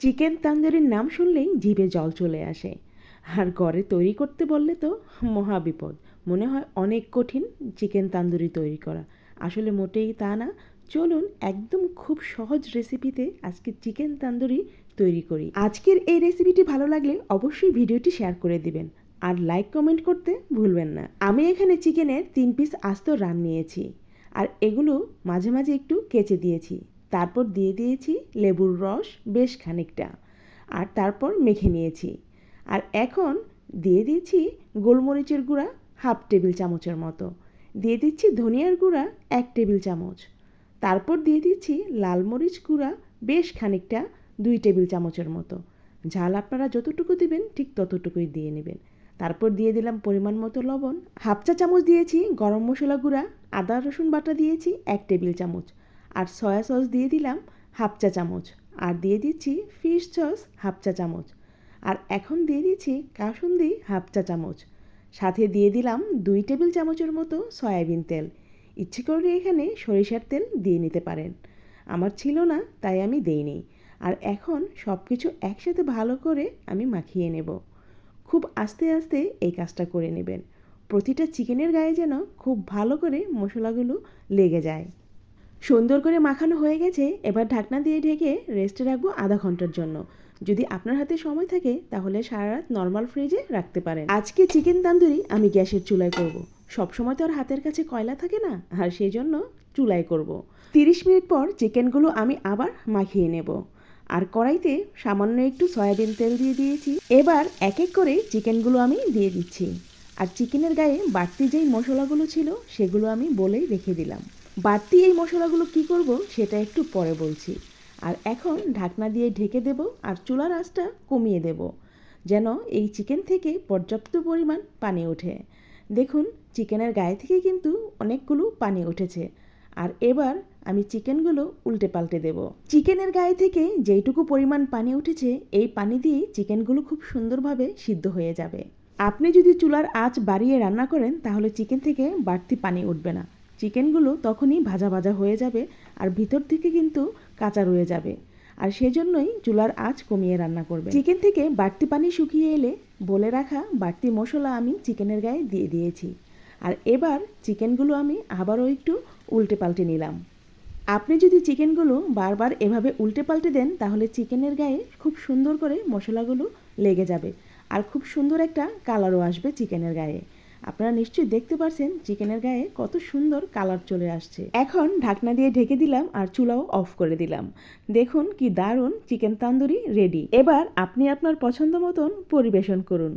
Chicken তান্দুরির নাম শুনলেই জিভে জল চলে আসে। আর ঘরে তৈরি করতে বললে তো মহা বিপদ। মনে হয় অনেক কঠিন চিকেন তান্দুরি তৈরি করা। আসলে মোটেই তা না। চলুন একদম খুব সহজ রেসিপিতে আজকে চিকেন তান্দুরি তৈরি করি। আজকের এই রেসিপিটি ভালো লাগলে অবশ্যই ভিডিওটি শেয়ার করে দিবেন। আর লাইক, কমেন্ট করতে ভুলবেন না। আমি এখানে চিকেনের তিন পিস আস্ত রান নিয়েছি। আর এগুলো মাঝে মাঝে একটু কেচে দিয়েছি। তারপর দিয়ে দিয়েছি লেবুর রস বেশ খানিকটা। আর তারপর মেখে নিয়েছি। আর এখন দিয়ে দিয়েছি গোলমরিচের গুঁড়া হাফ টেবিল চামচের মতো। দিয়ে দিচ্ছি ধনিয়ার গুঁড়া এক টেবিল চামচ। তারপর দিয়ে দিচ্ছি লাল মরিচ গুঁড়া বেশ খানিকটা দুই টেবিল চামচের মতো। ঝাল আপনারা যতটুকু দিবেন ঠিক ততটুকুই দিয়ে নেবেন। তারপর দিয়ে দিলাম পরিমাণ মতো লবণ। হাফ চা চামচ দিয়েছি গরম মশলা গুঁড়া, আদা রসুন বাটা দিয়েছি এক টেবিল চামচ। আর সয়া সস দিয়ে দিলাম হাফ চা চামচ। আর দিয়ে দিচ্ছি ফিশ সস হাফ চা চামচ। আর এখন দিয়ে দিচ্ছি কাসুন্দি হাফ চা চামচ। সাথে দিয়ে দিলাম দুই টেবিল চামচের মতো সয়াবিন তেল। ইচ্ছে করলে এখানে সরিষার তেল দিয়ে নিতে পারেন। আমার ছিল না, তাই আমি দেইনি। আর এখন সব কিছু একসাথে ভালো করে আমি মাখিয়ে নেব। খুব আস্তে আস্তে এই কাজটা করে নেবেন। প্রতিটা চিকেনের গায়ে যেন খুব ভালো করে মশলাগুলো লেগে যায়। সুন্দর করে মাখানো হয়ে গেছে, এবার ঢাকনা দিয়ে ঢেকে রেস্টে রাখব আধা ঘণ্টার জন্য। যদি আপনার হাতে সময় থাকে, তাহলে সারা রাত নর্মাল ফ্রিজে রাখতে পারেন। আজকে চিকেন তান্দুরি আমি গ্যাসের চুলায় করব। সবসময় তো আর হাতের কাছে কয়লা থাকে না, আর সেই জন্য চুলায় করব। তিরিশ মিনিট পর চিকেনগুলো আমি আবার মাখিয়ে নেব। আর কড়াইতে সামান্য একটু সয়াবিন তেল দিয়ে দিয়েছি। এবার এক এক করে চিকেনগুলো আমি দিয়ে দিচ্ছি। আর চিকেনের গায়ে বাড়তি যেই মশলাগুলো ছিল, সেগুলো আমি বলেই রেখে দিলাম। বাড়তি এই মশলাগুলো কি করব সেটা একটু পরে বলছি। আর এখন ঢাকনা দিয়ে ঢেকে দেব আর চুলার আঁচটা কমিয়ে দেব, যেন এই চিকেন থেকে পর্যাপ্ত পরিমাণ পানি ওঠে। দেখুন, চিকেনের গায়ে থেকে কিন্তু অনেকগুলো পানি উঠেছে। আর এবার আমি চিকেনগুলো উল্টে পাল্টে দেব। চিকেনের গায়ে থেকে যেইটুকু পরিমাণ পানি উঠেছে, এই পানি দিয়ে চিকেনগুলো খুব সুন্দরভাবে সিদ্ধ হয়ে যাবে। আপনি যদি চুলার আঁচ বাড়িয়ে রান্না করেন, তাহলে চিকেন থেকে বাড়তি পানি উঠবে না। চিকেনগুলো তখনই ভাজা ভাজা হয়ে যাবে আর ভিতর থেকে কিন্তু কাঁচা রয়ে যাবে। আর সেজন্যই চুলার আঁচ কমিয়ে রান্না করবে চিকেন থেকে বাড়তি পানি শুকিয়ে এলে বলে রাখা বাড়তি মশলা আমি চিকেনের গায়ে দিয়ে দিয়েছি। আর এবার চিকেনগুলো আমি আবারও একটু উল্টে পাল্টে নিলাম। আপনি যদি চিকেনগুলো বারবার এভাবে উল্টে পাল্টে দেন, তাহলে চিকেনের গায়ে খুব সুন্দর করে মশলাগুলো লেগে যাবে। আর খুব সুন্দর একটা কালারও আসবে চিকেনের গায়ে। আপনারা নিশ্চয়ই দেখতে পাচ্ছেন চিকেনের গায়ে কত সুন্দর কালার চলে আসছে। এখন ঢাকনা দিয়ে ঢেকে দিলাম আর চুলাও অফ করে দিলাম। দেখুন কি দারুণ চিকেন তান্দুরি রেডি। এবার আপনি আপনার পছন্দ মতন পরিবেশন করুন।